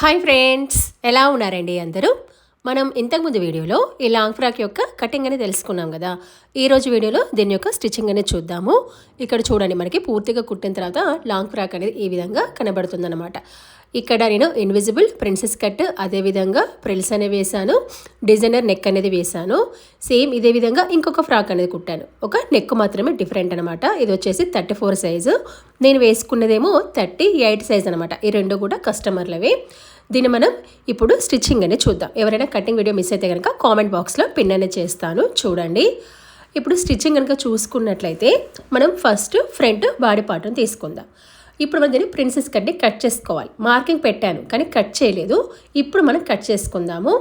Hi friends ఎలా ఉన్నారండి అందరూ? మనం ఇంతకుముందు వీడియోలో ఈ లాంగ్ ఫ్రాక్ యొక్క కటింగ్ అని తెలుసుకున్నాం కదా. ఈరోజు వీడియోలో దీని యొక్క స్టిచ్చింగ్ అనేది చూద్దాము. ఇక్కడ చూడండి మనకి పూర్తిగా కుట్టిన తర్వాత లాంగ్ ఫ్రాక్ అనేది ఈ విధంగా కనబడుతుందన్నమాట. ఇక్కడ నేను ఇన్విజిబుల్ ప్రిన్సెస్ కట్ అదేవిధంగా ప్రిల్స్ అనేవి వేశాను. డిజైనర్ నెక్ అనేది వేశాను. సేమ్ ఇదే విధంగా ఇంకొక ఫ్రాక్ అనేది కుట్టాను. ఒక నెక్ మాత్రమే డిఫరెంట్ అనమాట ఇది వచ్చేసి థర్టీ ఫోర్ సైజు నేను వేసుకున్నదేమో థర్టీ ఎయిట్ సైజ్ అనమాట ఈ రెండు కూడా కస్టమర్లవి దీన్ని మనం ఇప్పుడు స్టిచ్చింగ్ అనేది చూద్దాం. ఎవరైనా కటింగ్ వీడియో మిస్ అయితే కనుక కామెంట్ బాక్స్లో పిన్ అనేది చేస్తాను. చూడండి. ఇప్పుడు స్టిచ్చింగ్ కనుక చూసుకున్నట్లయితే మనం ఫస్ట్ ఫ్రంట్ బాడీ పార్ట్ని తీసుకుందాం. ఇప్పుడు మనం దీన్ని ప్రిన్సెస్ కట్ని కట్ చేసుకోవాలి. మార్కింగ్ పెట్టాను కానీ కట్ చేయలేదు. ఇప్పుడు మనం కట్ చేసుకుందాము.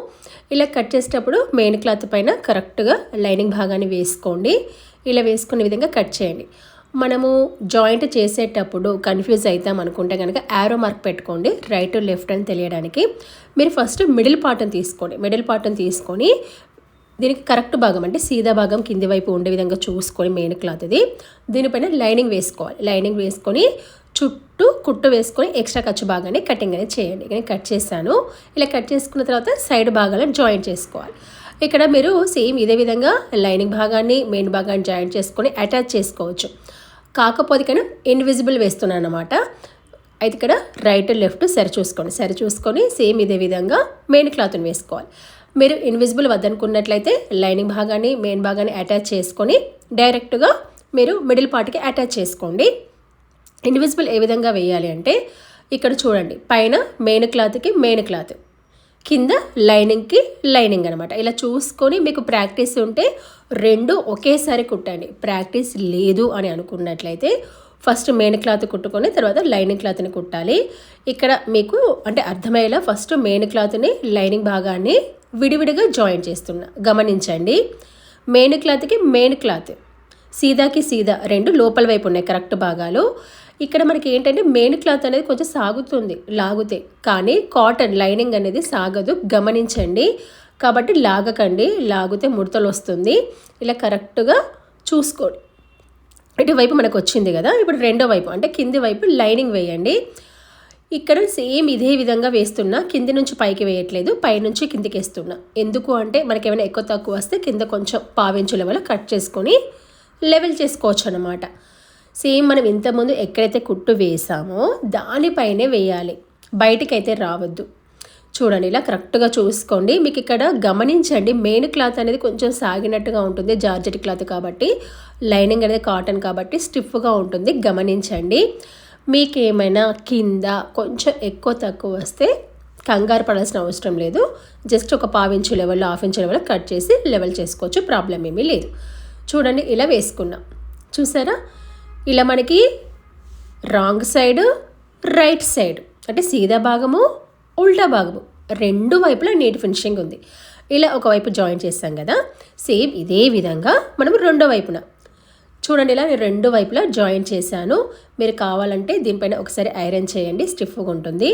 ఇలా కట్ చేసేటప్పుడు మెయిన్ క్లాత్ పైన కరెక్ట్గా లైనింగ్ భాగాన్ని వేసుకోండి. ఇలా వేసుకునే విధంగా కట్ చేయండి. మనము జాయింట్ చేసేటప్పుడు కన్ఫ్యూజ్ అవుతాం అనుకుంటే కనుక యారో మార్క్ పెట్టుకోండి రైట్ లెఫ్ట్ అని తెలియడానికి. మీరు ఫస్ట్ మిడిల్ పార్ట్ని తీసుకోండి. మిడిల్ పార్ట్ని తీసుకొని దీనికి కరెక్ట్ భాగం అంటే సీదా భాగం కింది వైపు ఉండే విధంగా చూసుకొని మెయిన్ క్లాత్ ఇది. దీనిపైన లైనింగ్ వేసుకోవాలి. లైనింగ్ వేసుకొని చుట్టూ కుట్టు వేసుకొని ఎక్స్ట్రా ఖర్చు భాగాన్ని కటింగ్ అనేది చేయండి. నేను కట్ చేశాను. ఇలా కట్ చేసుకున్న తర్వాత సైడ్ భాగాలను జాయింట్ చేసుకోవాలి. ఇక్కడ మీరు సేమ్ ఇదే విధంగా లైనింగ్ భాగాన్ని మెయిన్ భాగాన్ని జాయింట్ చేసుకొని అటాచ్ చేసుకోవచ్చు. కాకపోతే కానీ ఇన్విజిబుల్ వేస్తున్నాను అనమాట అయితే ఇక్కడ రైట్ లెఫ్ట్ సరి చూసుకోండి. సరి చూసుకొని సేమ్ ఇదే విధంగా మెయిన్ క్లాత్ని వేసుకోవాలి. మీరు ఇన్విజిబుల్ వద్దనుకున్నట్లయితే లైనింగ్ భాగాన్ని మెయిన్ భాగాన్ని అటాచ్ చేసుకొని డైరెక్ట్గా మీరు మిడిల్ పార్ట్కి అటాచ్ చేసుకోండి. ఇన్విజిబుల్ ఏ విధంగా వేయాలి అంటే ఇక్కడ చూడండి. పైన మెయిన్ క్లాత్కి మెయిన్ క్లాత్ కింద లైనింగ్కి లైనింగ్ అనమాట ఇలా చూసుకొని మీకు ప్రాక్టీస్ ఉంటే రెండు ఒకేసారి కుట్టండి. ప్రాక్టీస్ లేదు అని అనుకున్నట్లయితే ఫస్ట్ మెయిన్ క్లాత్ కుట్టుకొని తర్వాత లైనింగ్ క్లాత్ని కుట్టాలి. ఇక్కడ మీకు అంటే అర్థమయ్యేలా ఫస్ట్ మెయిన్ క్లాత్ని లైనింగ్ భాగాన్ని విడివిడిగా జాయిన్ చేస్తున్నా గమనించండి. మెయిన్ క్లాత్కి మెయిన్ క్లాత్ సీదాకి సీదా రెండు లోపల వైపు ఉన్నాయి కరెక్ట్ భాగాలు. ఇక్కడ మనకి ఏంటంటే మెయిన్ క్లాత్ అనేది కొంచెం సాగుతుంది లాగుతే. కానీ కాటన్ లైనింగ్ అనేది సాగదు గమనించండి. కాబట్టి లాగకండి లాగితే ముడతలు వస్తుంది. ఇలా కరెక్ట్గా చూసుకోండి. ఇటువైపు మనకు వచ్చింది కదా ఇప్పుడు రెండో వైపు అంటే కింది వైపు లైనింగ్ వేయండి. ఇక్కడ సేమ్ ఇదే విధంగా వేస్తున్నా కింది నుంచి పైకి వేయట్లేదు పైనుంచి కిందికి వేస్తున్నా. ఎందుకు అంటే మనకి ఏమైనా ఎక్కువ తక్కువ వస్తే కింద కొంచెం పావించుల వల్ల కట్ చేసుకొని లెవెల్ చేసుకోవచ్చు అనమాట సేమ్ మనం ఇంతకుముందు ఎక్కడైతే కుట్టు వేసామో దానిపైనే వేయాలి. బయటికి అయితే రావద్దు. చూడండి ఇలా కరెక్ట్గా చూసుకోండి. మీకు ఇక్కడ గమనించండి మెయిన్ క్లాత్ అనేది కొంచెం సాగినట్టుగా ఉంటుంది జార్జెట్ క్లాత్ కాబట్టి. లైనింగ్ అనేది కాటన్ కాబట్టి స్టిఫ్గా ఉంటుంది గమనించండి. మీకు ఏమైనా కింద కొంచెం ఎక్కువ తక్కువ వస్తే కంగారు పడాల్సిన అవసరం లేదు. జస్ట్ ఒక పావించు లెవెల్లో హాఫ్ ఇంచు లెవెల్లో కట్ చేసి లెవెల్ చేసుకోవచ్చు ప్రాబ్లం ఏమీ లేదు. చూడండి ఇలా వేసుకున్నాం. చూసారా? ఇలా మనకి రాంగ్ సైడ్ రైట్ సైడ్ అంటే సీదా భాగము ఉల్టా భాగము రెండు వైపులా నీట్ ఫినిషింగ్ ఉంది. ఇలా ఒకవైపు జాయిన్ చేస్తాం కదా సేమ్ ఇదే విధంగా మనం రెండో వైపున చూడండి ఇలా నేను రెండు వైపులా జాయిన్ చేశాను. మీరు కావాలంటే దీనిపైన ఒకసారి ఐరన్ చేయండి స్టిఫ్గా ఉంటుంది.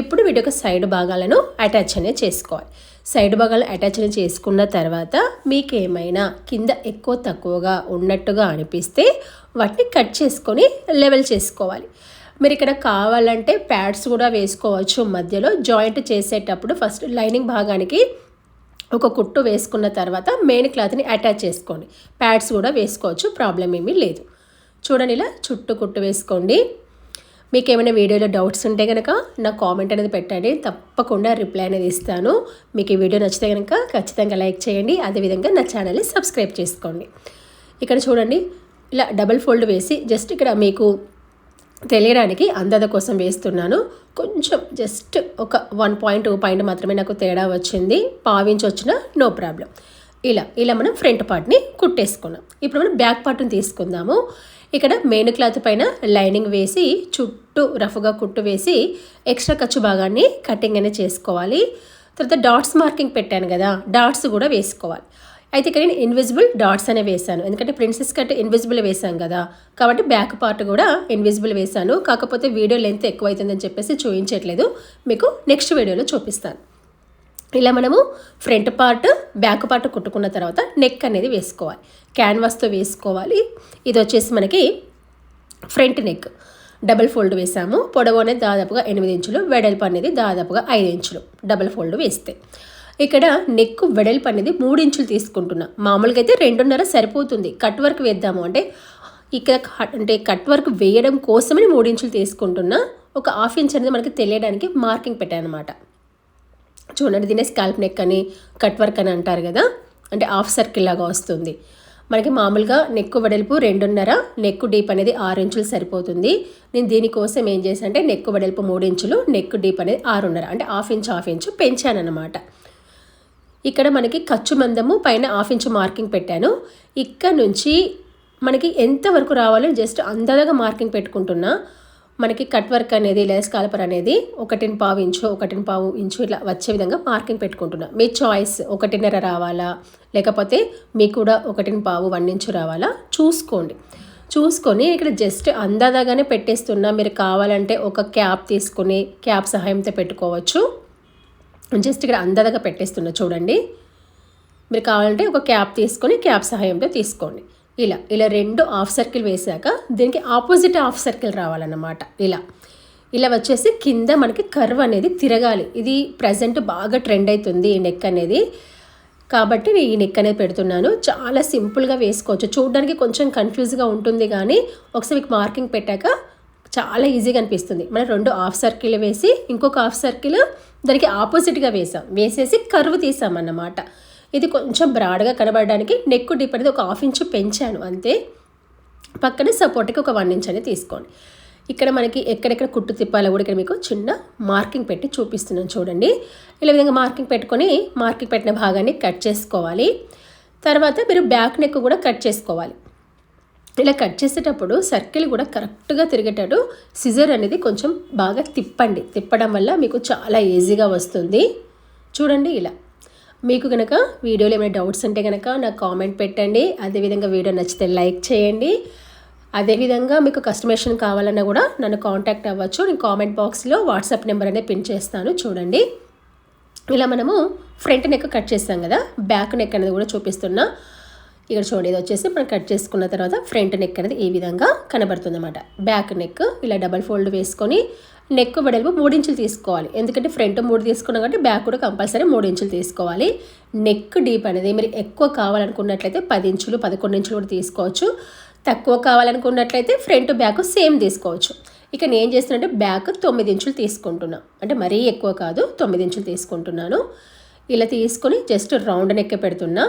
ఇప్పుడు వీటి యొక్క సైడ్ భాగాలను అటాచ్ అనేది చేసుకోవాలి. సైడ్ భాగాలు అటాచ్ అనేది చేసుకున్న తర్వాత మీకు ఏమైనా కింద ఎక్కువ తక్కువగా ఉన్నట్టుగా అనిపిస్తే వాటిని కట్ చేసుకొని లెవెల్ చేసుకోవాలి. మీరు ఇక్కడ కావాలంటే ప్యాడ్స్ కూడా వేసుకోవచ్చు మధ్యలో. జాయింట్ చేసేటప్పుడు ఫస్ట్ లైనింగ్ భాగానికి ఒక కుట్టు వేసుకున్న తర్వాత మెయిన్ క్లాత్ని అటాచ్ చేసుకోండి. ప్యాడ్స్ కూడా వేసుకోవచ్చు ప్రాబ్లం ఏమీ లేదు. చూడండి ఇలా చుట్టూ కుట్టు వేసుకోండి. మీకు ఏమైనా వీడియోలో డౌట్స్ ఉంటే కనుక నా కామెంట్ అనేది పెట్టండి. తప్పకుండా రిప్లై అనేది ఇస్తాను. మీకు ఈ వీడియో నచ్చితే కనుక ఖచ్చితంగా లైక్ చేయండి. అదేవిధంగా నా ఛానల్ని సబ్స్క్రైబ్ చేసుకోండి. ఇక్కడ చూడండి ఇలా డబల్ ఫోల్డ్ వేసి జస్ట్ ఇక్కడ మీకు తెలియడానికి అందద కోసం వేస్తున్నాను. కొంచెం జస్ట్ ఒక వన్ పాయింట్ టూ పాయింట్ మాత్రమే నాకు తేడా వచ్చింది. పావించి వచ్చిన నో ప్రాబ్లం ఇలా ఇలా మనం ఫ్రంట్ పార్ట్ని కుట్టేసుకున్నాం. ఇప్పుడు మనం బ్యాక్ పార్ట్ని తీసుకుందాము. ఇక్కడ మెయిన్ క్లాత్ పైన లైనింగ్ వేసి చుట్టూ రఫ్గా కుట్టు వేసి ఎక్స్ట్రా ఖర్చు భాగాన్ని కటింగ్ అనేది చేసుకోవాలి. తర్వాత డాట్స్ మార్కింగ్ పెట్టాను కదా డాట్స్ కూడా వేసుకోవాలి. అయితే ఇక్కడ నేను ఇన్విజిబుల్ డాట్స్ అనే వేశాను. ఎందుకంటే ప్రిన్సెస్ కట్ ఇన్విజిబుల్ వేశాను కదా. కాబట్టి బ్యాక్ పార్ట్ కూడా ఇన్విజిబుల్ వేశాను. కాకపోతే వీడియో లెంత్ ఎక్కువ అవుతుందని చెప్పేసి చూపించట్లేదు. మీకు నెక్స్ట్ వీడియోలో చూపిస్తాను. ఇలా మనము ఫ్రంట్ పార్ట్ బ్యాక్ పార్ట్ కుట్టుకున్న తర్వాత నెక్ అనేది వేసుకోవాలి. క్యాన్వాస్తో వేసుకోవాలి. ఇది వచ్చేసి మనకి ఫ్రంట్ నెక్ డబల్ ఫోల్డ్ వేసాము పొడవు అనేది దాదాపుగా ఎనిమిది ఇంచులు. వెడల్పు అనేది దాదాపుగా ఐదు ఇంచులు. డబల్ ఫోల్డ్ వేస్తే. ఇక్కడ నెక్ వెడల్పు అనేది మూడు ఇంచులు తీసుకుంటున్నా. మామూలుగా అయితే రెండున్నర సరిపోతుంది. కట్ వర్క్ వేద్దాము. అంటే ఇక్కడ అంటే కట్ వర్క్ వేయడం కోసమని మూడు ఇంచులు తీసుకుంటున్నా. ఒక హాఫ్ ఇంచ్ అనేది మనకి తెలియడానికి మార్కింగ్ పెట్టాను అనమాట చూడండి దీనే స్కాల్ప్ నెక్ అని కట్ వర్క్ అని అంటారు కదా. అంటే హాఫ్ సర్కిల్ లాగా వస్తుంది. మనకి మామూలుగా నెక్ వెడల్పు రెండున్నర నెక్ డీప్ అనేది ఆరు ఇంచులు సరిపోతుంది. నేను దీనికోసం ఏం చేశాను అంటే నెక్ వెడల్పు మూడు ఇంచులు నెక్ డీప్ అనేది ఆరున్నర. అంటే హాఫ్ ఇంచ్ హాఫ్ ఇంచు పెంచాను అనమాట ఇక్కడ మనకి ఖర్చు మందము పైన హాఫ్ ఇంచ్ మార్కింగ్ పెట్టాను. ఇక్కడ నుంచి మనకి ఎంత వరకు రావాలో జస్ట్ అందాగా మార్కింగ్ పెట్టుకుంటున్నా. మనకి కట్ వర్క్ అనేది లేదా స్కాల్పర్ అనేది ఒకటిని పావు ఇంచు ఒకటిని పావు ఇంచు ఇట్లా వచ్చే విధంగా మార్కింగ్ పెట్టుకుంటున్నా. మీ చాయిస్ ఒకటిన్నర రావాలా? లేకపోతే మీకు కూడా ఒకటిని పావు వన్ ఇంచు రావాలా? చూసుకోండి. చూసుకొని ఇక్కడ జస్ట్ అందాదాగానే పెట్టేస్తున్నా. మీరు కావాలంటే ఒక క్యాప్ తీసుకుని క్యాప్ సహాయంతో పెట్టుకోవచ్చు. జస్ట్ ఇక్కడ అందదగా పెట్టేస్తున్నా చూడండి. మీరు కావాలంటే ఒక క్యాప్ తీసుకొని క్యాప్ సహాయంతో తీసుకోండి. ఇలా ఇలా రెండు హాఫ్ సర్కిల్ వేసాక దీనికి ఆపోజిట్ హాఫ్ సర్కిల్ రావాలన్నమాట. ఇలా ఇలా వచ్చేసి కింద మనకి కర్వ్ అనేది తిరగాలి. ఇది ప్రజెంట్ బాగా ట్రెండ్ అవుతుంది ఈ నెక్ అనేది. కాబట్టి నేను ఈ నెక్ అనేది పెడుతున్నాను. చాలా సింపుల్గా వేసుకోవచ్చు. చూడడానికి కొంచెం కన్ఫ్యూజ్గా ఉంటుంది కానీ ఒకసారి మీకు మార్కింగ్ పెట్టాక చాలా ఈజీగా అనిపిస్తుంది. మనం రెండు హాఫ్ సర్కిల్ వేసి ఇంకొక హాఫ్ సర్కిల్ దానికి ఆపోజిట్గా వేసాం. వేసేసి కర్వ్ తీసామన్నమాట. ఇది కొంచెం బ్రాడ్గా కనబడడానికి నెక్ డిప్ అనేది ఒక హాఫ్ ఇంచ్ పెంచాను అంతే. పక్కన సపోర్ట్కి ఒక వన్ ఇంచ్ అనేది తీసుకోండి. ఇక్కడ మనకి ఎక్కడెక్కడ కుట్టు తిప్పాలో కూడా ఇక్కడ మీకు చిన్న మార్కింగ్ పెట్టి చూపిస్తున్నాను చూడండి. ఇలా విధంగా మార్కింగ్ పెట్టుకొని మార్కింగ్ పెట్టిన భాగాన్ని కట్ చేసుకోవాలి. తర్వాత మీరు బ్యాక్ నెక్ కూడా కట్ చేసుకోవాలి. ఇలా కట్ చేసేటప్పుడు సర్కిల్ కూడా కరెక్ట్గా తిరిగేటట్టు సిజర్ అనేది కొంచెం బాగా తిప్పండి. తిప్పడం వల్ల మీకు చాలా ఈజీగా వస్తుంది. చూడండి ఇలా. మీకు కనుక వీడియోలో ఏమైనా డౌట్స్ ఉంటే కనుక నాకు కామెంట్ పెట్టండి. అదేవిధంగా వీడియో నచ్చితే లైక్ చేయండి. అదేవిధంగా మీకు కస్టమేషన్ కావాలన్నా కూడా నన్ను కాంటాక్ట్ అవ్వచ్చు. నేను కామెంట్ బాక్స్లో వాట్సాప్ నెంబర్ అనేది పిన్ చేస్తాను. చూడండి. ఇలా మనము ఫ్రంట్ నెక్ కట్ చేస్తాం కదా? బ్యాక్ నెక్ అనేది కూడా చూపిస్తున్నా. ఇక్కడ చూడండి ఇది వచ్చేసి మనం కట్ చేసుకున్న తర్వాత ఫ్రంట్ నెక్ అనేది ఈ విధంగా కనబడుతుంది అనమాట బ్యాక్ నెక్ ఇలా డబల్ ఫోల్డ్ వేసుకొని నెక్ వెడల్పు మూడు ఇంచులు తీసుకోవాలి. ఎందుకంటే ఫ్రంట్ మూడు తీసుకున్నాం కాబట్టి బ్యాక్ కూడా కంపల్సరీ మూడు ఇంచులు తీసుకోవాలి. నెక్ డీప్ అనేది మీరు ఎక్కువ కావాలనుకున్నట్లయితే పది ఇంచులు పదకొండు ఇంచులు కూడా తీసుకోవచ్చు. తక్కువ కావాలనుకున్నట్లయితే ఫ్రంట్ బ్యాక్ సేమ్ తీసుకోవచ్చు. ఇక నేను ఏం చేస్తున్నట్టే బ్యాక్ తొమ్మిది ఇంచులు తీసుకుంటున్నా. అంటే మరీ ఎక్కువ కాదు తొమ్మిది ఇంచులు తీసుకుంటున్నాను. ఇలా తీసుకొని జస్ట్ రౌండ్ నెక్ పెడుతున్నా.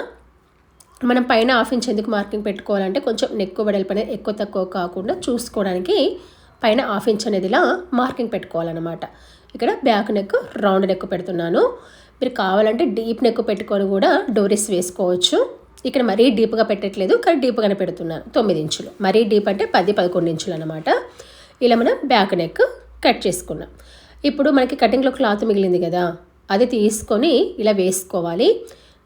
మనం పైన హాఫ్ ఇంచ్ ఎందుకు మార్కింగ్ పెట్టుకోవాలంటే కొంచెం నెక్ వెడల్పు అనేది ఎక్కువ తక్కువ కాకుండా చూసుకోవడానికి పైన హాఫ్ ఇంచ్ అనేది ఇలా మార్కింగ్ పెట్టుకోవాలన్నమాట. ఇక్కడ బ్యాక్ నెక్ రౌండ్ నెక్ పెడుతున్నాను. మీరు కావాలంటే డీప్ నెక్ పెట్టుకొని కూడా డోరీస్ వేసుకోవచ్చు. ఇక్కడ మరీ డీప్గా పెట్టట్లేదు కానీ డీప్గానే పెడుతున్నాను. తొమ్మిది ఇంచులు. మరీ డీప్ అంటే పది పదకొండు ఇంచులు అనమాట ఇలా మనం బ్యాక్ నెక్ కట్ చేసుకున్నాం. ఇప్పుడు మనకి కటింగ్లో క్లాత్ మిగిలింది కదా అది తీసుకొని ఇలా వేసుకోవాలి.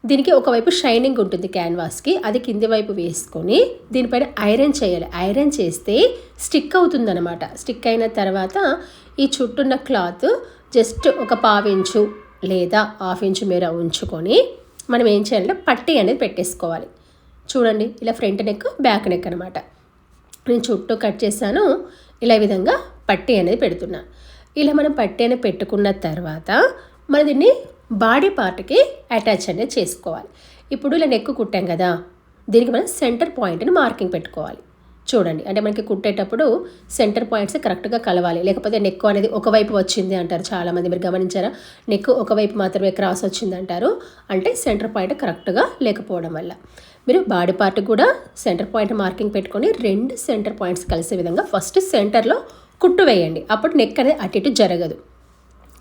దీనికి ఒకవైపు షైనింగ్ ఉంటుంది క్యాన్వాస్కి అది కింది వైపు వేసుకొని దీనిపైన ఐరన్ చేయాలి. ఐరన్ చేస్తే స్టిక్ అవుతుందన్నమాట. స్టిక్ అయిన తర్వాత ఈ చుట్టూన్న క్లాత్ జస్ట్ ఒక పావించు లేదా హాఫ్ ఇంచు మేర ఉంచుకొని మనం ఏం చేయాలంటే పట్టీ అనేది పెట్టేసుకోవాలి. చూడండి ఇలా ఫ్రంట్ నెక్ బ్యాక్ నెక్ అనమాట నేను చుట్టూ కట్ చేశాను ఇలా ఈ విధంగా పట్టీ అనేది పెడుతున్నాను ఇలా మనం పట్టీ అనేది పెట్టుకున్న తర్వాత మనం దీన్ని బాడీ పార్ట్కి అటాచ్ అనేది చేసుకోవాలి. ఇప్పుడు ఇలా నెక్కు కుట్టాం కదా దీనికి మనం సెంటర్ పాయింట్ని మార్కింగ్ పెట్టుకోవాలి. చూడండి అంటే మనకి కుట్టేటప్పుడు సెంటర్ పాయింట్స్ కరెక్ట్గా కలవాలి. లేకపోతే నెక్ అనేది ఒకవైపు వచ్చింది అంటారు చాలామంది. మీరు గమనించారా? నెక్ ఒకవైపు మాత్రమే క్రాస్ వచ్చింది అంటారు. అంటే సెంటర్ పాయింట్ కరెక్ట్గా లేకపోవడం వల్ల. మీరు బాడీ పార్ట్ కూడా సెంటర్ పాయింట్ మార్కింగ్ పెట్టుకొని రెండు సెంటర్ పాయింట్స్ కలిసే విధంగా ఫస్ట్ సెంటర్లో కుట్టు వేయండి. అప్పుడు నెక్ అనేది అటు ఇటు జరగదు.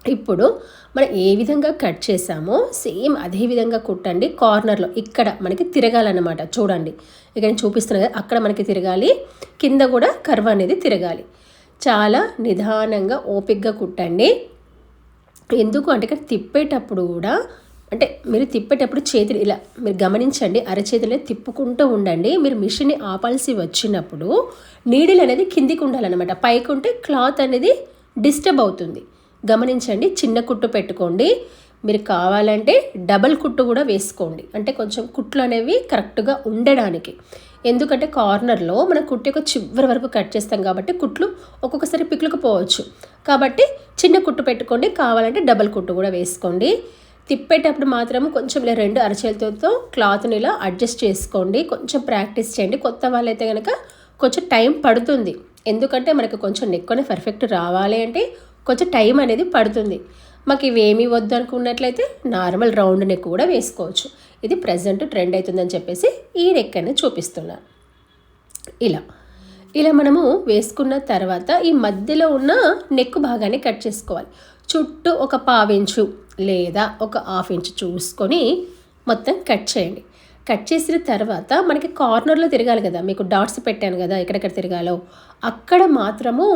ఇప్పుడు మనం ఏ విధంగా కట్ చేసామో సేమ్ అదే విధంగా కుట్టండి కార్నర్లో. ఇక్కడ మనకి తిరగాలన్నమాట. చూడండి. ఇక్కడ నేను చూపిస్తున్నా కదా అక్కడ మనకి తిరగాలి. కింద కూడా కర్వ్ అనేది తిరగాలి. చాలా నిదానంగా ఓపిక్గా కుట్టండి. ఎందుకు అంటే ఇక్కడ తిప్పేటప్పుడు కూడా అంటే మీరు తిప్పేటప్పుడు చేతులు ఇలా మీరు గమనించండి అరచేతులే తిప్పుకుంటూ ఉండండి. మీరు మిషన్ని ఆపాల్సి వచ్చినప్పుడు నీడిల్ అనేది కిందికి ఉండాలన్నమాట. పైకి ఉంటే క్లాత్ అనేది డిస్టర్బ్ అవుతుంది. గమనించండి చిన్న కుట్టు పెట్టుకోండి. మీరు కావాలంటే డబల్ కుట్టు కూడా వేసుకోండి. అంటే కొంచెం కుట్లు అనేవి కరెక్ట్గా ఉండడానికి. ఎందుకంటే కార్నర్లో మనం కుట్టు యొక్క చివరి వరకు కట్ చేస్తాం కాబట్టి కుట్లు ఒక్కొక్కసారి పిక్కులుకుపోవచ్చు కాబట్టి చిన్న కుట్టు పెట్టుకోండి కావాలంటే డబల్ కుట్టు కూడా వేసుకోండి. తిప్పేటప్పుడు మాత్రం కొంచెం ఇలా రెండు అరచేతులతో క్లాత్ని ఇలా అడ్జస్ట్ చేసుకోండి. కొంచెం ప్రాక్టీస్ చేయండి. కొత్త వాళ్ళైతే కనుక కొంచెం టైం పడుతుంది. ఎందుకంటే మనకు కొంచెం నెక్కునే పర్ఫెక్ట్ రావాలి అంటే కొంచెం టైం అనేది పడుతుంది. మాకు ఇవేమీ వద్దు అనుకున్నట్లయితే నార్మల్ రౌండ్ నెక్ కూడా వేసుకోవచ్చు. ఇది ప్రజెంట్ ట్రెండ్ అవుతుందని చెప్పేసి ఈ నెక్ అనేది చూపిస్తున్నాను ఇలా. ఇలా మనము వేసుకున్న తర్వాత ఈ మధ్యలో ఉన్న నెక్ భాగాన్ని కట్ చేసుకోవాలి. చుట్టూ ఒక పావించు లేదా ఒక హాఫ్ ఇంచు చూసుకొని మొత్తం కట్ చేయండి. కట్ చేసిన తర్వాత మనకి కార్నర్లో తిరగాలి కదా. మీకు డాట్స్ పెట్టాను కదా ఎక్కడెక్కడ తిరగాలో. అక్కడ మాత్రము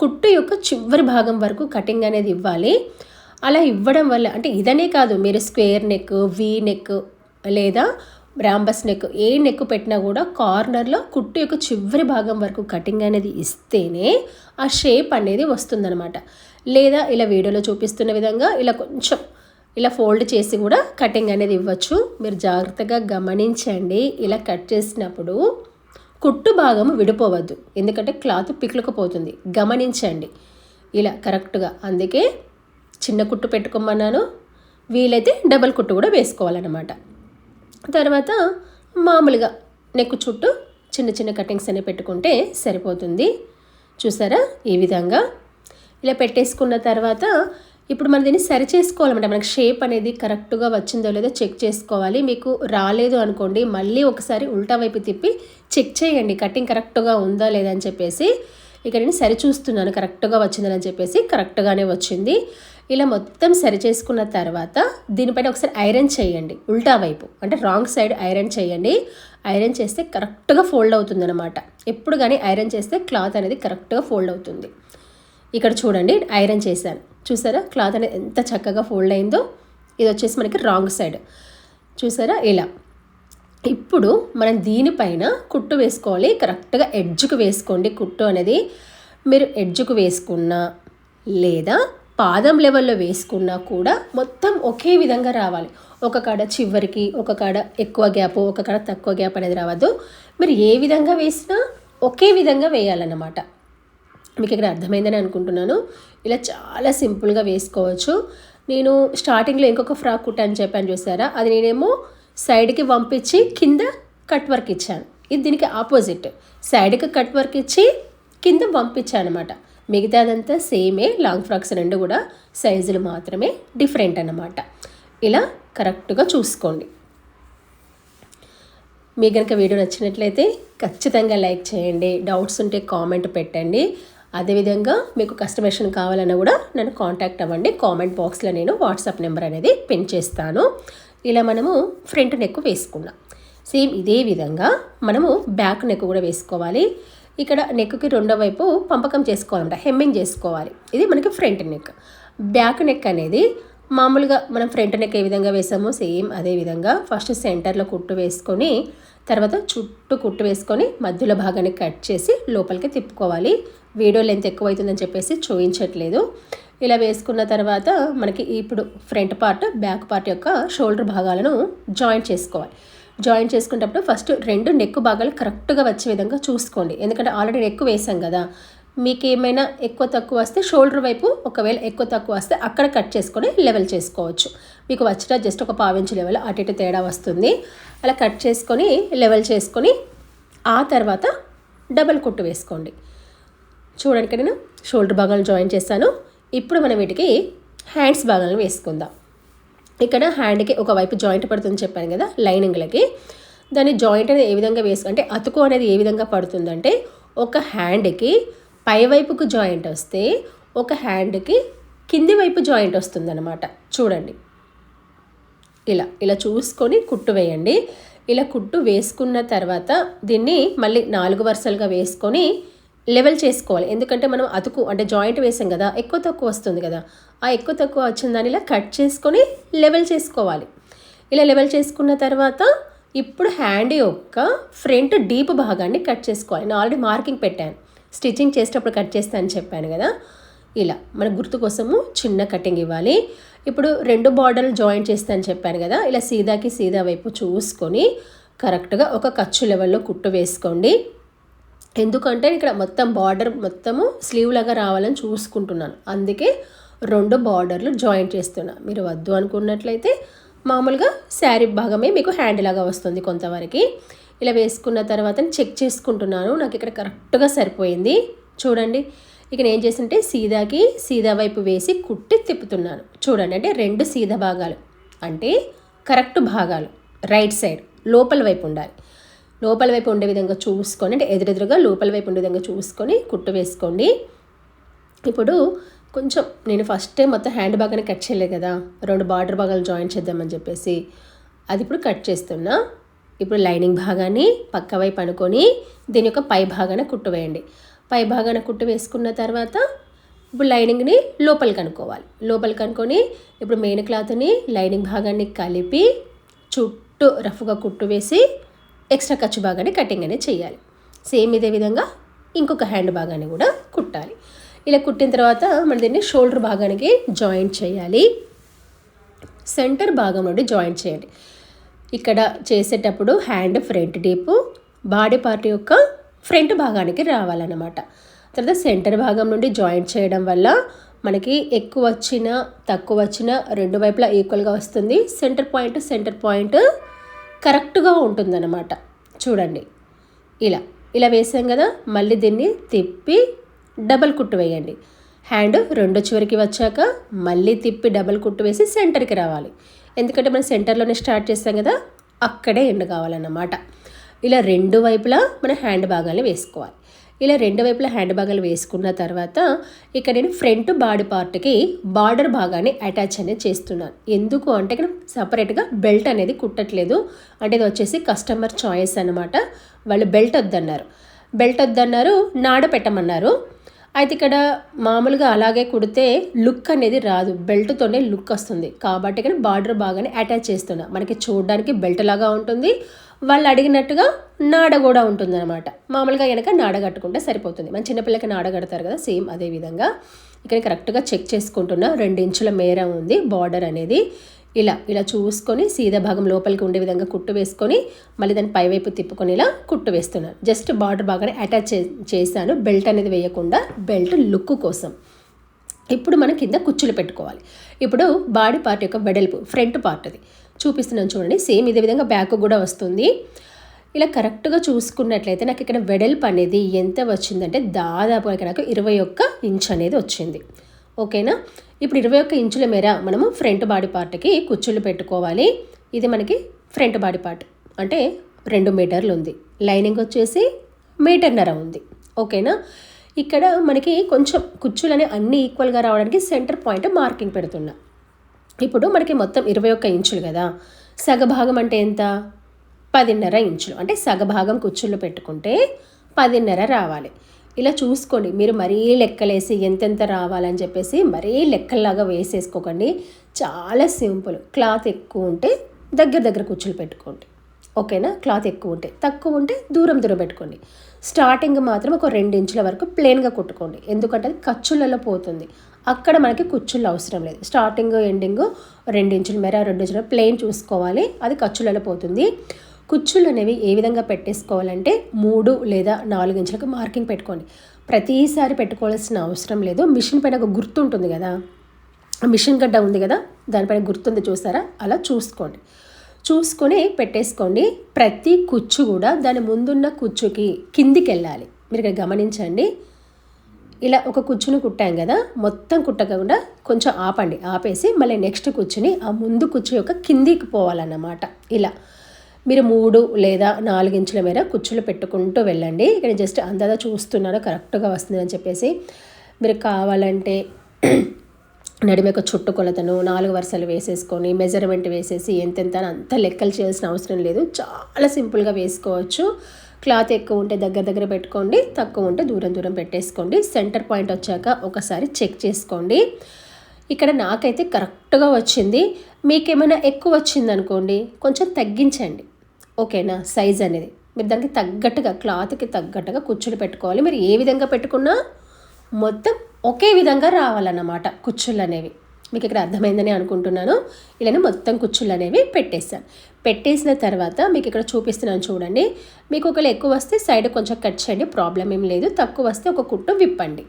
కుట్టు యొక్క చివరి భాగం వరకు కటింగ్ అనేది ఇవ్వాలి. అలా ఇవ్వడం వల్ల అంటే ఇదనే కాదు మీరు స్క్వేర్ నెక్ వీ నెక్ లేదా రాంబస్ నెక్ ఏ నెక్ పెట్టినా కూడా కార్నర్లో కుట్టు యొక్క చివరి భాగం వరకు కటింగ్ అనేది ఇస్తేనే ఆ షేప్ అనేది వస్తుందన్నమాట. లేదా ఇలా వీడియోలో చూపిస్తున్న విధంగా ఇలా కొంచెం ఇలా ఫోల్డ్ చేసి కూడా కటింగ్ అనేది ఇవ్వచ్చు. మీరు జాగ్రత్తగా గమనించండి. ఇలా కట్ చేసినప్పుడు కుట్టు భాగం విడిపోవద్దు. ఎందుకంటే క్లాత్ పిక్లుకపోతుంది గమనించండి. ఇలా కరెక్ట్గా. అందుకే చిన్న కుట్టు పెట్టుకోమన్నాను. వీలైతే డబల్ కుట్టు కూడా వేసుకోవాలన్నమాట. తర్వాత మామూలుగా నెక్ చుట్టూ చిన్న చిన్న కటింగ్స్ అనేవి పెట్టుకుంటే సరిపోతుంది. చూసారా? ఈ విధంగా. ఇలా పెట్టేసుకున్న తర్వాత ఇప్పుడు మనం దీన్ని సరి చేసుకోవాలన్నమాట. మనకి షేప్ అనేది కరెక్ట్గా వచ్చిందో లేదో చెక్ చేసుకోవాలి. మీకు రాలేదు అనుకోండి మళ్ళీ ఒకసారి ఉల్టా వైపు తిప్పి చెక్ చేయండి. కటింగ్ కరెక్ట్గా ఉందా లేదా అని చెప్పేసి. ఇక్కడ నేను సరి చూస్తున్నాను కరెక్ట్గా వచ్చిందని చెప్పేసి. కరెక్ట్గానే వచ్చింది. ఇలా మొత్తం సరి చేసుకున్న తర్వాత దీనిపైన ఒకసారి ఐరన్ చేయండి. ఉల్టా వైపు అంటే రాంగ్ సైడ్ ఐరన్ చేయండి. ఐరన్ చేస్తే కరెక్ట్గా ఫోల్డ్ అవుతుంది అనమాట ఎప్పుడు కానీ ఐరన్ చేస్తే క్లాత్ అనేది కరెక్ట్గా ఫోల్డ్ అవుతుంది. ఇక్కడ చూడండి ఐరన్ చేశాను. చూసారా? క్లాత్ అనేది ఎంత చక్కగా ఫోల్డ్ అయిందో ఇది వచ్చేసి మనకి రాంగ్ సైడ్. చూసారా? ఇలా. ఇప్పుడు మనం దీనిపైన కుట్టు వేసుకోవాలి. కరెక్ట్గా ఎడ్జ్కు వేసుకోండి. కుట్టు అనేది మీరు ఎడ్జ్కు వేసుకున్నా లేదా పాదం లెవెల్లో వేసుకున్నా కూడా మొత్తం ఒకే విధంగా రావాలి. ఒక కాడ చివరికి ఒక కాడ ఎక్కువ గ్యాప్ ఒక కాడ తక్కువ గ్యాప్ అనేది రావద్దు. మీరు ఏ విధంగా వేసినా ఒకే విధంగా వేయాలన్నమాట. మీకు ఇక్కడ అర్థమైందని అనుకుంటున్నాను. ఇలా చాలా సింపుల్గా వేసుకోవచ్చు. నేను స్టార్టింగ్లో ఇంకొక ఫ్రాక్ కుట్టాను చెప్పాను చూసారా? అది నేనేమో సైడ్కి పంపించి కింద కట్ వర్క్ ఇచ్చాను. ఇది దీనికి ఆపోజిట్. సైడ్కి కట్ వర్క్ ఇచ్చి కింద పంపించాను అనమాట మిగతాదంతా సేమే లాంగ్ ఫ్రాక్స్ రెండు కూడా సైజులు మాత్రమే డిఫరెంట్ అన్నమాట. ఇలా కరెక్ట్గా చూసుకోండి. మీకు కనుక వీడియో నచ్చినట్లయితే ఖచ్చితంగా లైక్ చేయండి. డౌట్స్ ఉంటే కామెంట్ పెట్టండి. అదేవిధంగా మీకు కస్టమేషన్ కావాలన్నా కూడా నన్ను కాంటాక్ట్ అవ్వండి. కామెంట్ బాక్స్లో నేను వాట్సాప్ నెంబర్ అనేది పిన్ చేస్తాను. ఇలా మనము ఫ్రంట్ నెక్ వేసుకున్నాం సేమ్ ఇదే విధంగా మనము బ్యాక్ నెక్ కూడా వేసుకోవాలి. ఇక్కడ నెక్కి రెండో వైపు పంపకం చేసుకోవాలంట హెమ్మింగ్ చేసుకోవాలి. ఇది మనకి ఫ్రంట్ నెక్. బ్యాక్ నెక్ అనేది మామూలుగా మనం ఫ్రంట్ నెక్ ఏ విధంగా వేసామో సేమ్ అదే విధంగా ఫస్ట్ సెంటర్లో కుట్టు వేసుకొని తర్వాత చుట్టూ కుట్టు వేసుకొని మధ్యలో భాగాన్ని కట్ చేసి లోపలికి తిప్పుకోవాలి. వీడియో లెంత్ ఎక్కువ అవుతుందని చెప్పేసి చూపించట్లేదు ఇలా వేసుకున్న తర్వాత మనకి ఇప్పుడు ఫ్రంట్ పార్ట్ బ్యాక్ పార్ట్ యొక్క షోల్డర్ భాగాలను జాయింట్ చేసుకోవాలి. జాయింట్ చేసుకునేటప్పుడు ఫస్ట్ రెండు నెక్ భాగాలు కరెక్ట్గా వచ్చే విధంగా చూసుకోండి. ఎందుకంటే ఆల్రెడీ నెక్ వేసాం కదా. మీకు ఏమైనా ఎక్కువ తక్కువ వస్తే షోల్డర్ వైపు ఒకవేళ ఎక్కువ తక్కువ వస్తే అక్కడ కట్ చేసుకొని లెవెల్ చేసుకోవచ్చు. మీకు వచ్చిన జస్ట్ ఒక పావించి లెవెల్ అటు ఇటు తేడా వస్తుంది. అలా కట్ చేసుకొని లెవెల్ చేసుకొని ఆ తర్వాత డబల్ కుట్టు వేసుకోండి. చూడండి నేను షోల్డర్ భాగాలను జాయిన్ చేశాను. ఇప్పుడు మనం వీటికి హ్యాండ్స్ భాగాలను వేసుకుందాం. ఇక్కడ హ్యాండ్కి ఒక వైపు జాయింట్ పడుతుంది చెప్పాను కదా లైనింగ్లకి. దాని జాయింట్ అనేది ఏ విధంగా వేసుకుంటే అతుకు అనేది ఏ విధంగా పడుతుందంటే ఒక హ్యాండ్కి పై వైపుకు జాయింట్ వస్తే ఒక హ్యాండ్కి కింది వైపు జాయింట్ వస్తుందన్నమాట. చూడండి. ఇలా ఇలా చూసుకొని కుట్టు వేయండి. ఇలా కుట్టు వేసుకున్న తర్వాత దీన్ని మళ్ళీ నాలుగు వరుసలుగా వేసుకొని లెవెల్ చేసుకోవాలి. ఎందుకంటే మనం అతుకు అంటే జాయింట్ వేసాం కదా ఎక్కువ తక్కువ వస్తుంది కదా. ఆ ఎక్కువ తక్కువ వచ్చిన దాన్ని ఇలా కట్ చేసుకొని లెవెల్ చేసుకోవాలి. ఇలా లెవెల్ చేసుకున్న తర్వాత ఇప్పుడు హ్యాండ్ యొక్క ఫ్రంట్ డీప్ భాగాన్ని కట్ చేసుకోవాలి. నేను ఆల్రెడీ మార్కింగ్ పెట్టాను. స్టిచ్చింగ్ చేసేటప్పుడు కట్ చేస్తానని చెప్పాను కదా. ఇలా మన గుర్తు కోసము చిన్న కటింగ్ ఇవ్వాలి. ఇప్పుడు రెండు బార్డర్లు జాయిన్ చేస్తాను చెప్పాను కదా. ఇలా సీదాకి సీదా వైపు చూసుకొని కరెక్ట్గా ఒక ఖర్చు లెవెల్లో కుట్టు వేసుకోండి. ఎందుకంటే ఇక్కడ మొత్తం బార్డర్ మొత్తము స్లీవ్ లాగా రావాలని చూసుకుంటున్నాను. అందుకే రెండు బార్డర్లు జాయిన్ చేస్తున్నా. మీరు వద్దు అనుకున్నట్లయితే మామూలుగా శారీ భాగమే మీకు హ్యాండ్ లాగా వస్తుంది కొంతవరకు. ఇలా వేసుకున్న తర్వాత చెక్ చేసుకుంటున్నాను. నాకు ఇక్కడ కరెక్ట్గా సరిపోయింది. చూడండి. ఇక నేను చేస్తుంటే సీదాకి సీదా వైపు వేసి కుట్టి తిప్పుతున్నాను. చూడండి. అంటే రెండు సీదా భాగాలు. అంటే కరెక్ట్ భాగాలు. Right side. లోపల వైపు ఉండాలి. లోపల వైపు ఉండే విధంగా చూసుకొని అంటే ఎదురెదురుగా లోపల వైపు ఉండే విధంగా చూసుకొని కుట్టు వేసుకోండి. ఇప్పుడు కొంచెం నేను ఫస్ట్ టైం మొత్తం హ్యాండ్ భాగాన్ని కట్ చేయలేదు కదా. రెండు బార్డర్ భాగాలు జాయిన్ చేద్దామని చెప్పేసి అది ఇప్పుడు కట్ చేస్తున్నా. ఇప్పుడు లైనింగ్ భాగాన్ని పక్క వైపు అనుకొని దీని యొక్క పై భాగాన కుట్టు వేయండి. పై భాగాన కుట్టు వేసుకున్న తర్వాత ఇప్పుడు లైనింగ్ని లోపలికి కనుక్కోవాలి లోపలికి కనుక్కొని ఇప్పుడు మెయిన్ క్లాత్ని లైనింగ్ భాగాన్ని కలిపి చుట్టూ రఫ్గా కుట్టు వేసి ఎక్స్ట్రా ఖర్చు భాగాన్ని కటింగ్ అనేది చేయాలి. సేమ్ ఇదే విధంగా ఇంకొక హ్యాండ్ భాగాన్ని కూడా కుట్టాలి. ఇలా కుట్టిన తర్వాత మనం దీన్ని షోల్డర్ భాగానికి జాయింట్ చేయాలి. సెంటర్ భాగం నుండి జాయింట్ చేయండి. ఇక్కడ చేసేటప్పుడు hand front deep body part యొక్క ఫ్రంట్ భాగానికి రావాలన్నమాట. తర్వాత సెంటర్ భాగం నుండి జాయింట్ చేయడం వల్ల మనకి ఎక్కువ వచ్చిన తక్కువ వచ్చిన రెండు వైపులా ఈక్వల్గా వస్తుంది. సెంటర్ పాయింట్ సెంటర్ పాయింట్ కరెక్ట్గా ఉంటుందన్నమాట. చూడండి. ఇలా ఇలా వేసాం కదా మళ్ళీ దీన్ని తిప్పి డబల్ కుట్టు వేయండి. హ్యాండ్ రెండో చివరికి వచ్చాక మళ్ళీ తిప్పి డబల్ కుట్టు వేసి సెంటర్కి రావాలి. ఎందుకంటే మనం సెంటర్లోనే స్టార్ట్ చేస్తాం కదా అక్కడే ఎండ్ కావాలన్నమాట. ఇలా రెండు వైపులా మన హ్యాండ్ భాగాన్ని వేసుకోవాలి. ఇలా రెండు వైపులా హ్యాండ్ భాగాలు వేసుకున్న తర్వాత ఇక్కడ నేను ఫ్రంట్ బాడీ పార్ట్కి బార్డర్ భాగాన్ని అటాచ్ అనేది చేస్తున్నాను. ఎందుకు అంటే ఇక్కడ సపరేట్గా బెల్ట్ అనేది కుట్టట్లేదు. అంటే ఇది వచ్చేసి కస్టమర్ చాయిస్ అనమాట వాళ్ళు బెల్ట్ వద్దన్నారు. బెల్ట్ వద్దన్నారు నాడ పెట్టమన్నారు. అయితే ఇక్కడ మామూలుగా అలాగే కుడితే లుక్ అనేది రాదు. బెల్ట్తోనే లుక్ వస్తుంది. కాబట్టి ఇక్కడ బార్డర్ బాగానే అటాచ్ చేస్తున్నా. మనకి చూడడానికి బెల్ట్ లాగా ఉంటుంది. వాళ్ళు అడిగినట్టుగా నాడ కూడా ఉంటుంది అనమాట మామూలుగా వెనక నాడ కట్టుకుంటే సరిపోతుంది. మన చిన్నపిల్లకి నాడ కడతారు కదా సేమ్ అదే విధంగా. ఇక్కడ కరెక్ట్గా చెక్ చేసుకుంటున్నా. రెండు ఇంచుల మేర ఉంది బార్డర్ అనేది. ఇలా ఇలా చూసుకొని సీదా భాగం లోపలికి ఉండే విధంగా కుట్టు వేసుకొని మళ్ళీ దాన్ని పైవైపు తిప్పుకొని ఇలా కుట్టు వేస్తున్నాను జస్ట్ బార్డర్ బాగానే అటాచ్ చేశాను. బెల్ట్ అనేది వేయకుండా బెల్ట్ లుక్ కోసం. ఇప్పుడు మనం కింద కుచ్చులు పెట్టుకోవాలి. ఇప్పుడు బాడీ పార్ట్ యొక్క వెడల్పు ఫ్రంట్ పార్ట్ అది. చూపిస్తున్నాను చూడండి. సేమ్ ఇదే విధంగా బ్యాక్ కూడా వస్తుంది. ఇలా కరెక్ట్గా చూసుకున్నట్లయితే నాకు ఇక్కడ వెడల్పు అనేది ఎంత వచ్చిందంటే దాదాపు నాకు ఇరవై ఒక్క ఇంచ్ అనేది వచ్చింది. ఓకేనా? ఇప్పుడు ఇరవై ఒక్క ఇంచుల మేర మనము ఫ్రంట్ బాడీ పార్ట్కి కుచ్చులు పెట్టుకోవాలి. ఇది మనకి ఫ్రంట్ బాడీ పార్ట్ అంటే రెండు మీటర్లు ఉంది. లైనింగ్ వచ్చేసి మీటర్నర ఉంది. ఓకేనా? ఇక్కడ మనకి కొంచెం కుచ్చులని అన్ని ఈక్వల్గా రావడానికి సెంటర్ పాయింట్ మార్కింగ్ పెడుతున్నా. ఇప్పుడు మనకి మొత్తం ఇరవై ఒక్క ఇంచులు కదా. సగభాగం అంటే ఎంత? పదిన్నర ఇంచులు. అంటే సగభాగం కుచ్చుళ్ళు పెట్టుకుంటే పదిన్నర రావాలి. ఇలా చూసుకోండి. మీరు మరీ లెక్కలేసి ఎంతెంత రావాలని చెప్పేసి మరీ లెక్కల్లాగా వేసేసుకోకండి. చాలా సింపుల్. క్లాత్ ఎక్కువ ఉంటే దగ్గర దగ్గర కుచ్చులు పెట్టుకోండి. ఓకేనా? క్లాత్ ఎక్కువ ఉంటే. తక్కువ ఉంటే దూరం దూరం పెట్టుకోండి. స్టార్టింగ్ మాత్రం ఒక రెండు ఇంచుల వరకు ప్లెయిన్గా కుట్టుకోండి. ఎందుకంటే అది ఖర్చులలో పోతుంది. అక్కడ మనకి కుచ్చుళ్ళు అవసరం లేదు. స్టార్టింగ్ ఎండింగ్ రెండు ఇంచుల మేర రెండు ఇంచుల ప్లెయిన్ చూసుకోవాలి. అది ఖర్చులలో పోతుంది. కుచ్చులు అనేవి ఏ విధంగా పెట్టేసుకోవాలంటే మూడు లేదా నాలుగు ఇంచులకు మార్కింగ్ పెట్టుకోండి. ప్రతిసారి పెట్టుకోవాల్సిన అవసరం లేదు. మిషన్ పైన ఒక గుర్తు ఉంటుంది కదా? మిషన్ గడ్డ ఉంది కదా? దానిపైన గుర్తుంది చూసారా? అలా చూసుకోండి. చూసుకొని పెట్టేసుకోండి. ప్రతి కుచ్చు కూడా దాని ముందున్న కుచ్చుకి కిందికి వెళ్ళాలి మీరు ఇక్కడ గమనించండి. ఇలా ఒక కుచ్చును కుట్టాం కదా? మొత్తం కుట్టకుండా కొంచెం ఆపండి. ఆపేసి మళ్ళీ నెక్స్ట్ కుచ్చుని ఆ ముందు కుచ్చు యొక్క కిందికి పోవాలన్నమాట. ఇలా. మీరు మూడు లేదా నాలుగు ఇంచుల మేర కుచ్చులు పెట్టుకుంటూ వెళ్ళండి. ఇక్కడ జస్ట్ అందాదా చూస్తున్నాను కరెక్ట్గా వస్తుందని చెప్పేసి మీరు కావాలంటే నడిమి చుట్టు కొలతను నాలుగు వరుసలు వేసేసుకొని మెజర్మెంట్ వేసేసి ఎంతెంత అంత లెక్కలు చేయాల్సిన అవసరం లేదు. చాలా సింపుల్గా వేసుకోవచ్చు. క్లాత్ ఎక్కువ ఉంటే దగ్గర దగ్గర పెట్టుకోండి. తక్కువ ఉంటే దూరం దూరం పెట్టేసుకోండి. సెంటర్ పాయింట్ వచ్చాక ఒకసారి చెక్ చేసుకోండి. ఇక్కడ నాకైతే కరెక్ట్గా వచ్చింది. మీకేమైనా ఎక్కువ వచ్చింది అనుకోండి కొంచెం తగ్గించండి. ఓకేనా సైజ్ అనేది. మీరు దానికి తగ్గట్టుగా క్లాత్కి తగ్గట్టుగా కుచ్చులు పెట్టుకోవాలి. మీరు ఏ విధంగా పెట్టుకున్నా మొత్తం ఒకే విధంగా రావాలన్నమాట కుచ్చులు అనేవి. మీకు ఇక్కడ అర్థమైందని అనుకుంటున్నాను. ఇలానే మొత్తం కుచ్చులు అనేవి పెట్టేస్తాను పెట్టేసిన తర్వాత మీకు ఇక్కడ చూపిస్తున్నాను చూడండి. మీకు ఒకవేళ ఎక్కువ వస్తే సైడ్ కొంచెం కట్ చేయండి ప్రాబ్లం ఏం లేదు. తక్కువ వస్తే ఒక కుట్టు విప్పండి.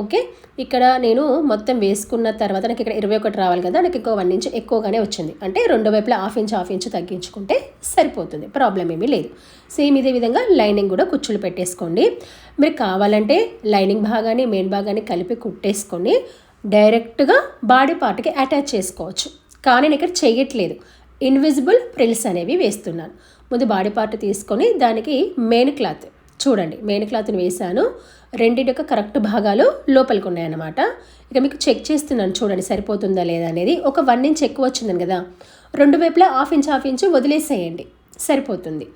ఓకే? ఇక్కడ నేను మొత్తం వేసుకున్న తర్వాత నాకు ఇక్కడ ఇరవై ఒకటి రావాలి కదా నాకు ఎక్కువ వన్ ఇంచ్ ఎక్కువగానే వచ్చింది. అంటే రెండు వైపులా హాఫ్ ఇంచ్ హాఫ్ ఇంచ్ తగ్గించుకుంటే సరిపోతుంది ప్రాబ్లం ఏమీ లేదు. సేమ్ ఇదే విధంగా లైనింగ్ కూడా కుచ్చులు పెట్టేసుకోండి. మీరు కావాలంటే లైనింగ్ భాగాన్ని మెయిన్ భాగాన్ని కలిపి కుట్టేసుకొని డైరెక్ట్గా బాడీ పార్ట్కి అటాచ్ చేసుకోవచ్చు. కానీ నేను ఇక్కడ చేయట్లేదు ఇన్విజిబుల్ ప్రిల్స్ అనేవి వేస్తున్నాను. ముందు బాడీ పార్ట్ తీసుకొని దానికి మెయిన్ క్లాత్ చూడండి. మెయిన్ క్లాత్ని వేశాను. రెండింటి యొక్క కరెక్ట్ భాగాలు లోపలికి ఉన్నాయన్నమాట. ఇక మీకు చెక్ చేస్తున్నాను చూడండి సరిపోతుందా లేదా అనేది. ఒక వన్ ఇంచ్ ఎక్కువ వచ్చిందని కదా. రెండు వైపులా హాఫ్ ఇంచ్ హాఫ్ ఇంచ్ వదిలేసేయండి. సరిపోతుంది.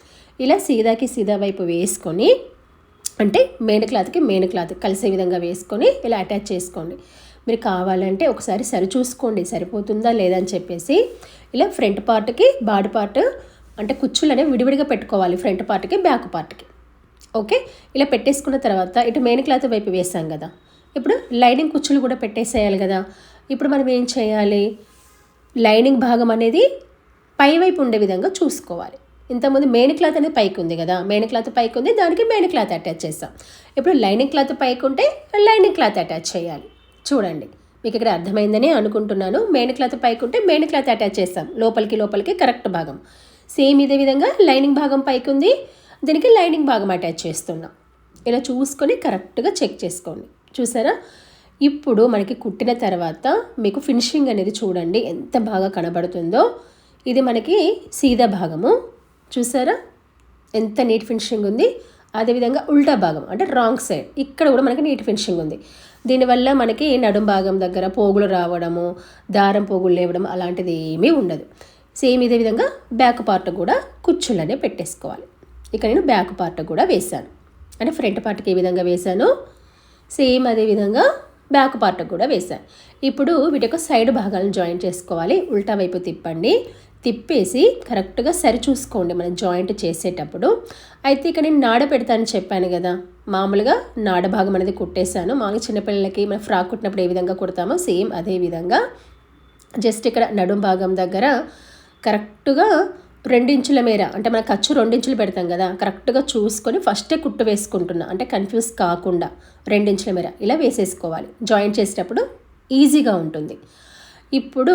ఇలా సీదాకి సీదా వైపు వేసుకొని అంటే మెయిన్ క్లాత్కి మెయిన్ క్లాత్ కలిసే విధంగా వేసుకొని ఇలా అటాచ్ చేసుకోండి. మీరు కావాలంటే ఒకసారి సరి చూసుకోండి సరిపోతుందా లేదా అని చెప్పేసి. ఇలా ఫ్రంట్ పార్ట్కి బాడీ పార్ట్ అంటే కుచ్చులు అనేవి విడివిడిగా పెట్టుకోవాలి ఫ్రంట్ పార్ట్కి బ్యాక్ పార్ట్కి. ఓకే? ఇలా పెట్టేసుకున్న తర్వాత ఇటు మెయిన్ క్లాత్ వైపు వేసాం కదా. ఇప్పుడు లైనింగ్ కుచ్చులు కూడా పెట్టేసేయాలి కదా. ఇప్పుడు మనం ఏం చేయాలి? లైనింగ్ భాగం అనేది పై వైపు ఉండే విధంగా చూసుకోవాలి. ఇంతకుముందు మెయిన్ క్లాత్ అనేది పైకి ఉంది కదా. మెయిన్ క్లాత్ పైకి ఉంది. దానికి మెయిన్ క్లాత్ అటాచ్ చేస్తాం. ఇప్పుడు లైనింగ్ క్లాత్ పైకి ఉంటే లైనింగ్ క్లాత్ అటాచ్ చేయాలి. చూడండి. మీకు ఇక్కడ అర్థమైందని అనుకుంటున్నాను. మెయిన్ క్లాత్ పైకి ఉంటే మెయిన్ క్లాత్ అటాచ్ చేస్తాం. లోపలికి లోపలికి కరెక్ట్ భాగం. సేమ్ ఇదే విధంగా లైనింగ్ భాగం పైకి ఉంది. దీనికి లైనింగ్ భాగం అటాచ్ చేస్తున్నాం. ఇలా చూసుకొని కరెక్ట్గా చెక్ చేసుకోండి. చూసారా? ఇప్పుడు మనకి కుట్టిన తర్వాత మీకు ఫినిషింగ్ అనేది చూడండి ఎంత బాగా కనబడుతుందో. ఇది మనకి సీదా భాగము. చూసారా? ఎంత నీట్ ఫినిషింగ్ ఉంది. అదేవిధంగా ఉల్టా భాగం అంటే రాంగ్ సైడ్. ఇక్కడ కూడా మనకి నీట్ ఫినిషింగ్ ఉంది. దీనివల్ల మనకి నడుం భాగం దగ్గర పోగులు రావడము దారం పోగులు లేవడం అలాంటిది ఏమీ ఉండదు. సేమ్ ఇదే విధంగా బ్యాక్ పార్ట్ కూడా కుచ్చులనే పెట్టేసుకోవాలి. ఇక నేను బ్యాక్ పార్ట్ కూడా వేశాను. అంటే ఫ్రంట్ పార్ట్కి ఏ విధంగా వేశాను సేమ్ అదే విధంగా బ్యాక్ పార్ట్ కూడా వేశాను. ఇప్పుడు వీటి యొక్క సైడ్ భాగాలను జాయిన్ చేసుకోవాలి. ఉల్టా వైపు తిప్పండి. తిప్పేసి కరెక్ట్గా సరి చూసుకోండి మనం జాయింట్ చేసేటప్పుడు. అయితే ఇక్కడ నేను నాడ పెడతానని చెప్పాను కదా. మామూలుగా నాడ భాగం అనేది కుట్టేశాను. మామూలుగా చిన్నపిల్లలకి మనం ఫ్రాక్ కుట్టినప్పుడు ఏ విధంగా కుడతామో సేమ్ అదే విధంగా. జస్ట్ ఇక్కడ నడుం భాగం దగ్గర కరెక్ట్గా రెండించుల మేర అంటే మన ఖర్చు రెండించులు పెడతాం కదా కరెక్ట్గా చూసుకొని ఫస్టే కుట్టు వేసుకుంటున్నా అంటే కన్ఫ్యూజ్ కాకుండా రెండించుల మేర ఇలా వేసేసుకోవాలి. జాయింట్ చేసేటప్పుడు ఈజీగా ఉంటుంది. ఇప్పుడు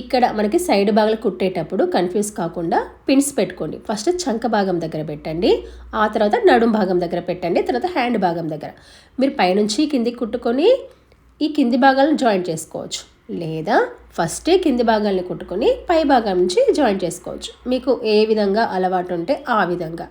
ఇక్కడ మనకి సైడ్ భాగాలు కుట్టేటప్పుడు కన్ఫ్యూజ్ కాకుండా పిన్స్ పెట్టుకోండి. ఫస్ట్ చంక భాగం దగ్గర పెట్టండి ఆ తర్వాత నడుం భాగం దగ్గర పెట్టండి తర్వాత హ్యాండ్ భాగం దగ్గర. మీరు పైనుంచి కిందికి కుట్టుకొని ఈ కింది భాగాలను జాయింట్ చేసుకోవచ్చు. లేదా ఫస్టే కింది భాగాల్ని కుట్టుకొని పై భాగం నుంచి జాయిన్ చేసుకోవచ్చు. మీకు ఏ విధంగా అలవాటు ఉంటే ఆ విధంగా.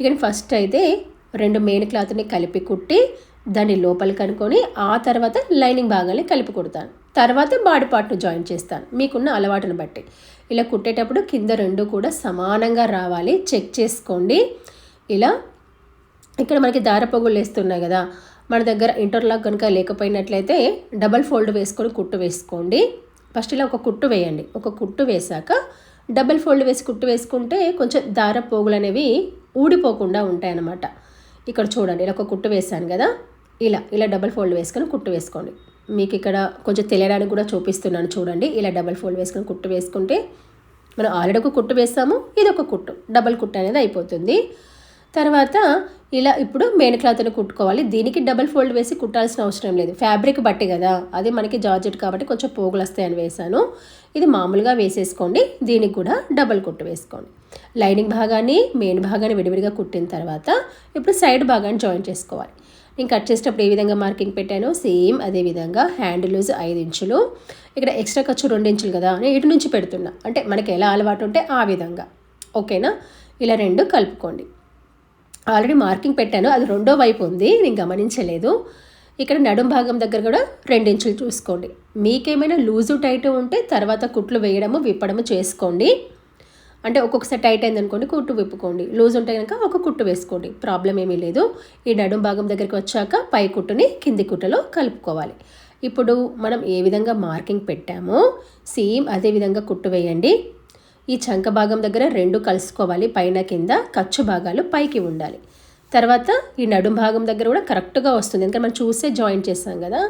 ఇక ఫస్ట్ అయితే రెండు మెయిన్ క్లాత్ని కలిపి కుట్టి దాన్ని లోపల కనుక్కొని ఆ తర్వాత లైనింగ్ భాగాన్ని కలిపి కుడతాను. తర్వాత బాడీ పార్ట్ను జాయిన్ చేస్తాను. మీకున్న అలవాటును బట్టి. ఇలా కుట్టేటప్పుడు కింద రెండు కూడా సమానంగా రావాలి. చెక్ చేసుకోండి. ఇలా ఇక్కడ మనకి దారపొగులు వేస్తున్నాయి కదా. మన దగ్గర ఇంటర్లాక్ కనుక లేకపోయినట్లయితే డబల్ ఫోల్డ్ వేసుకొని కుట్టు వేసుకోండి. ఫస్ట్ ఇలా ఒక కుట్టు వేయండి. ఒక కుట్టు వేశాక డబల్ ఫోల్డ్ వేసి కుట్టు వేసుకుంటే కొంచెం దార పోగులు అనేవి ఊడిపోకుండా ఉంటాయన్నమాట. ఇక్కడ చూడండి ఇలా ఒక కుట్టు వేసాను కదా. ఇలా ఇలా డబల్ ఫోల్డ్ వేసుకొని కుట్టు వేసుకోండి. మీకు ఇక్కడ కొంచెం తెలియడానికి కూడా చూపిస్తున్నాను చూడండి. ఇలా డబల్ ఫోల్డ్ వేసుకొని కుట్టు వేసుకుంటే మనం ఆల్రెడీ ఒక కుట్టు వేస్తాము. ఇది ఒక కుట్టు. డబల్ కుట్టు అనేది అయిపోతుంది. తర్వాత ఇలా ఇప్పుడు మెయిన్ క్లాత్ని కుట్టుకోవాలి. దీనికి డబల్ ఫోల్డ్ వేసి కుట్టాల్సిన అవసరం లేదు. ఫ్యాబ్రిక్ బట్టి కదా. అది మనకి జార్జెట్ కాబట్టి కొంచెం పోగులు వస్తాయని వేసాను ఇది మామూలుగా వేసేసుకోండి. దీనికి కూడా డబల్ కుట్టు వేసుకోండి. లైనింగ్ భాగాన్ని మెయిన్ భాగాన్ని విడివిడిగా కుట్టిన తర్వాత ఇప్పుడు సైడ్ భాగాన్ని జాయిన్ చేసుకోవాలి. నేను కట్ చేసేటప్పుడు ఏ విధంగా మార్కింగ్ పెట్టానో సేమ్ అదే విధంగా హ్యాండ్ లూజ్ ఐదు ఇంచులు. ఇక్కడ ఎక్స్ట్రా ఖర్చు రెండు ఇంచులు కదా. అని ఇటు నుంచి పెడుతున్నా. అంటే మనకి ఎలా అలవాటు ఉంటే ఆ విధంగా. ఓకేనా ఇలా రెండు కలుపుకోండి. ఆల్రెడీ మార్కింగ్ పెట్టాను. అది రెండో వైపు ఉంది. నేను గమనించలేదు. ఇక్కడ నడుం భాగం దగ్గర కూడా రెండించులు చూసుకోండి. మీకేమైనా లూజు టైట్ ఉంటే తర్వాత కుట్లు వేయడము విప్పడము చేసుకోండి. అంటే ఒక్కొక్కసారి టైట్ అయింది అనుకోండి కుట్టు విప్పుకోండి. లూజ్ ఉంటే కనుక ఒక కుట్టు వేసుకోండి. ప్రాబ్లం ఏమీ లేదు. ఈ నడుం భాగం దగ్గరికి వచ్చాక పై కుట్టుని కింది కుట్టలో కలుపుకోవాలి. ఇప్పుడు మనం ఏ విధంగా మార్కింగ్ పెట్టామో సేమ్ అదే విధంగా కుట్టు వేయండి. ఈ చంక భాగం దగ్గర రెండు కలుసుకోవాలి. పైన కింద ఖర్చు భాగాలు పైకి ఉండాలి. తర్వాత ఈ నడుం భాగం దగ్గర కూడా కరెక్ట్గా వస్తుంది. ఎందుకంటే మనం చూసే జాయింట్ చేస్తాం కదా.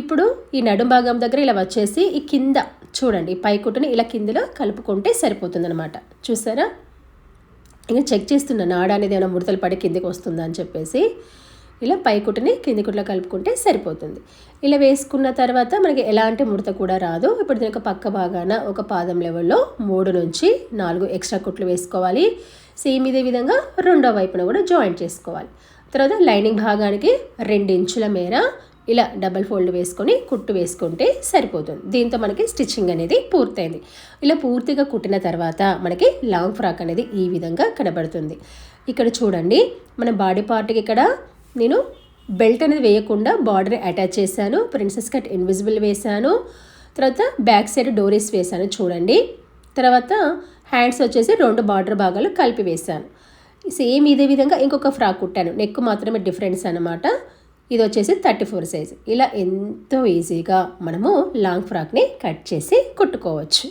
ఇప్పుడు ఈ నడుం భాగం దగ్గర ఇలా వచ్చేసి ఈ కింద చూడండి. పై కుట్టుని ఇలా కిందలో కలుపుకుంటే సరిపోతుంది అనమాట చూసారా? ఇంకా చెక్ చేస్తున్నా నాడ అనేది ఏమైనా ముడతలు పడి కిందికి వస్తుందా అని చెప్పేసి ఇలా పై కుట్టుని కింది కుట్లో కలుపుకుంటే సరిపోతుంది. ఇలా వేసుకున్న తర్వాత మనకి ఎలాంటి ముడత కూడా రాదు. ఇప్పుడు దీని ఒక పక్క భాగాన ఒక పాదం లెవెల్లో మూడు నుంచి నాలుగు ఎక్స్ట్రా కుట్లు వేసుకోవాలి. సేమ్ ఇదే విధంగా రెండో వైపున కూడా జాయింట్ చేసుకోవాలి. తర్వాత లైనింగ్ భాగానికి రెండు ఇంచుల మేర ఇలా డబల్ ఫోల్డ్ వేసుకొని కుట్టు వేసుకుంటే సరిపోతుంది. దీంతో మనకి స్టిచ్చింగ్ అనేది పూర్తయింది. ఇలా పూర్తిగా కుట్టిన తర్వాత మనకి లాంగ్ ఫ్రాక్ అనేది ఈ విధంగా కనబడుతుంది. ఇక్కడ చూడండి మన బాడీ పార్ట్కి ఇక్కడ నేను బెల్ట్ అనేది వేయకుండా బార్డర్ అటాచ్ చేశాను ప్రిన్సెస్ కట్ ఇన్విజిబుల్ వేశాను తర్వాత బ్యాక్ సైడ్ డోరీస్ వేశాను చూడండి. తర్వాత హ్యాండ్స్ వచ్చేసి రెండు బార్డర్ భాగాలు కలిపి వేశాను. సేమ్ ఇదే విధంగా ఇంకొక ఫ్రాక్ కుట్టాను నెక్ మాత్రమే డిఫరెన్స్ అనమాట ఇది వచ్చేసి థర్టీ ఫోర్ సైజ్. ఇలా ఎంతో ఈజీగా మనము లాంగ్ ఫ్రాక్ని కట్ చేసి కుట్టుకోవచ్చు.